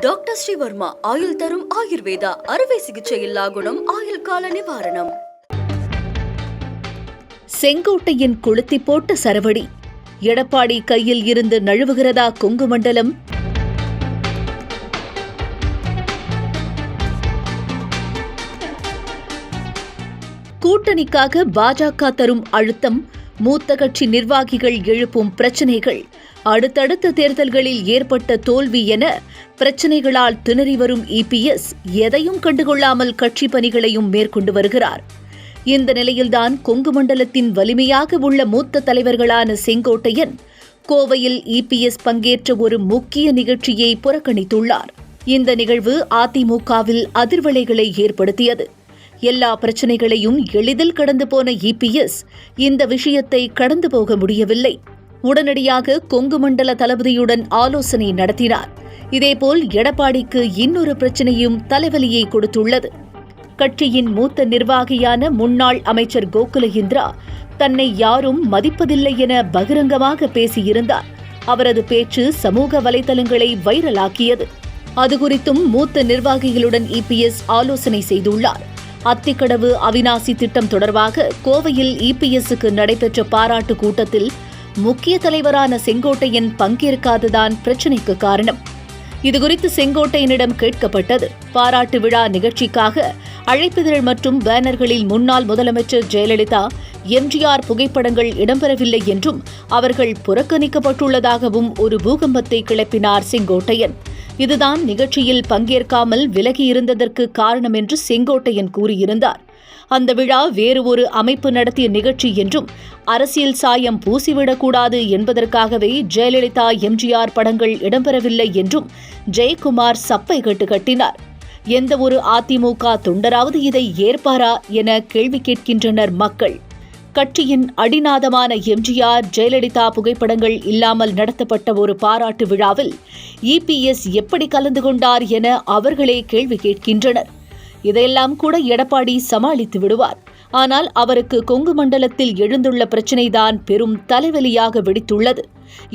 Doctor Sreevarma ஆயுள் தரும் ஆயுர்வேதா அறுவை சிகிச்சை இல்லா குணம் ஆயுள் கால நிவாரணம். செங்கோட்டையின் கொளுத்தி போட்ட சரவடி. எடப்பாடி கையில் இருந்து நழுவுகிறதா கொங்கு மண்டலம் கூட்டணிக்காக பாஜக தரும் அழுத்தம் மூத்த கட்சி நிர்வாகிகள் எழுப்பும் பிரச்சினைகள். அடுத்தடுத்த தேர்தல்களில் ஏற்பட்ட தோல்வி என பிரச்சினைகளால் திணறி வரும் இபிஎஸ் எதையும் கண்டுகொள்ளாமல் கட்சி பணிகளையும் மேற்கொண்டு வருகிறார். இந்த நிலையில்தான் கொங்கு மண்டலத்தின் வலிமையாக உள்ள மூத்த தலைவர்களான செங்கோட்டையன் கோவையில் இபிஎஸ் பங்கேற்ற ஒரு முக்கிய நிகழ்ச்சியை புறக்கணித்துள்ளார். இந்த நிகழ்வு அதிமுகவில் அதிர்வலைகளை ஏற்படுத்தியது. எல்லா பிரச்சனைகளையும் எளிதில் கடந்து போன இபிஎஸ் இந்த விஷயத்தை கடந்து போக முடியவில்லை. உடனடியாக கொங்கு மண்டல தளபதியுடன் ஆலோசனை நடத்தினார். இதேபோல் எடப்பாடிக்கு இன்னொரு பிரச்சனையும் தலைவலியை கொடுத்துள்ளது. கட்சியின் மூத்த நிர்வாகியான முன்னாள் அமைச்சர் கோகுல இந்திரா தன்னை யாரும் மதிப்பதில்லை என பகிரங்கமாக பேசியிருந்தார். அவரது பேச்சு சமூக வலைதளங்களை வைரலாக்கியது. அது குறித்தும் மூத்த நிர்வாகிகளுடன் இபிஎஸ் ஆலோசனை செய்துள்ளார். அத்திக்கடவு அவினாசி திட்டம் தொடர்பாக கோவையில் இபிஎஸ்க்கு நடைபெற்ற பாராட்டு கூட்டத்தில் முக்கிய தலைவரான செங்கோட்டையன் பங்கேற்காததான் பிரச்சினைக்கு காரணம். இதுகுறித்து செங்கோட்டையனிடம் கேட்கப்பட்டது. பாராட்டு விழா நிகழ்ச்சிக்காக அழைப்பிதழ் மற்றும் பேனர்களில் முன்னாள் முதலமைச்சர் ஜெயலலிதா எம்ஜிஆர் புகைப்படங்கள் இடம்பெறவில்லை என்றும் அவர்கள் புறக்கணிக்கப்பட்டுள்ளதாகவும் ஒரு பூகம்பத்தை கிளப்பினார் செங்கோட்டையன். இதுதான் நிகழ்ச்சியில் பங்கேற்காமல் விலகியிருந்ததற்கு காரணம் என்று செங்கோட்டையன் கூறியிருந்தார். அந்த விழா வேறு ஒரு அமைப்பு நடத்திய நிகழ்ச்சி என்றும் அரசியல் சாயம் பூசிவிடக்கூடாது என்பதற்காகவே ஜெயலலிதா எம்ஜிஆர் படங்கள் இடம்பெறவில்லை என்றும் ஜெயக்குமார் சப்பை கட்டு கட்டினார். எந்த ஒரு அதிமுக தொண்டராவது இதை ஏற்பாரா என கேள்வி கேட்கின்றனர் மக்கள். கட்சியின் அடிநாதமான எம்ஜிஆர் ஜெயலலிதா புகைப்படங்கள் இல்லாமல் நடத்தப்பட்ட ஒரு பாராட்டு விழாவில் இபிஎஸ் எப்படி கலந்து கொண்டார் என அவர்களே கேள்வி கேட்கின்றனர். இதையெல்லாம் கூட எடப்பாடி சமாளித்து விடுவார். ஆனால் அவருக்கு கொங்கு மண்டலத்தில் எழுந்துள்ள பிரச்சினைதான் பெரும் தலைவலியாக வெடித்துள்ளது.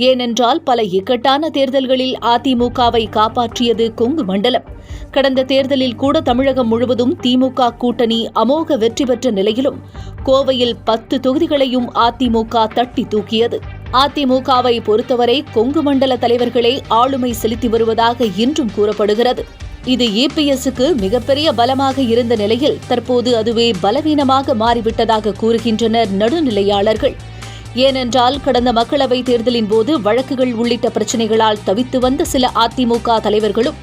ஏனென்றால் பல இக்கட்டான தேர்தல்களில் அதிமுகவை காப்பாற்றியது கொங்கு மண்டலம். கடந்த தேர்தலில் கூட தமிழகம் முழுவதும் திமுக கூட்டணி அமோக வெற்றி பெற்ற நிலையிலும் கோவையில் பத்து தொகுதிகளையும் அதிமுக தட்டி தூக்கியது. அதிமுகவை பொறுத்தவரை கொங்கு மண்டல தலைவர்களே ஆளுமை செலுத்தி வருவதாக இன்றும் கூறப்படுகிறது. இது இபிஎஸ்க்கு மிகப்பெரிய பலமாக இருந்த நிலையில் தற்போது அதுவே பலவீனமாக மாறிவிட்டதாக கூறுகின்றனர் நடுநிலையாளர்கள். ஏனென்றால் கடந்த மக்களவைத் தேர்தலின் போது வழக்குகள் உள்ளிட்ட பிரச்சினைகளால் தவித்து வந்த சில அதிமுக தலைவர்களும்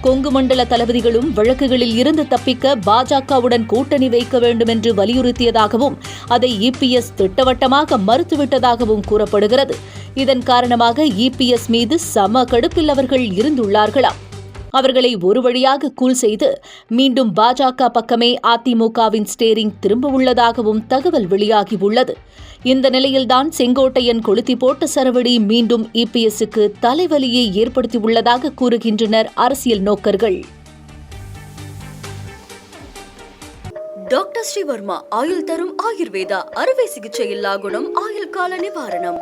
கொங்கு மண்டல தளபதிகளும் வழக்குகளில் இருந்து தப்பிக்க பாஜகவுடன் கூட்டணி வைக்க வேண்டும் என்று வலியுறுத்தியதாகவும் அதை இபிஎஸ் திட்டவட்டமாக மறுத்துவிட்டதாகவும் கூறப்படுகிறது. இதன் காரணமாக இபிஎஸ் மீது சம கடுப்பில் அவர்கள் இருந்துள்ளார்களாம். அவர்களை ஒரு வழியாக கூல் செய்து மீண்டும் பாஜக பக்கமே அதிமுகவின் ஸ்டேரிங் திரும்ப உள்ளதாகவும் தகவல் வெளியாகியுள்ளது. இந்த நிலையில்தான் செங்கோட்டையன் கொளுத்தி போட்ட சரவடி மீண்டும் இபிஎஸ்க்கு தலைவலியை ஏற்படுத்தியுள்ளதாக கூறுகின்றனர் அரசியல் நோக்கர்கள். டாக்டர் ஸ்ரீவர்மா ஆயுள் தரும் ஆயுர்வேதா அறுவை சிகிச்சை இல்லா குணம் ஆயுள் கால நிவாரணம்.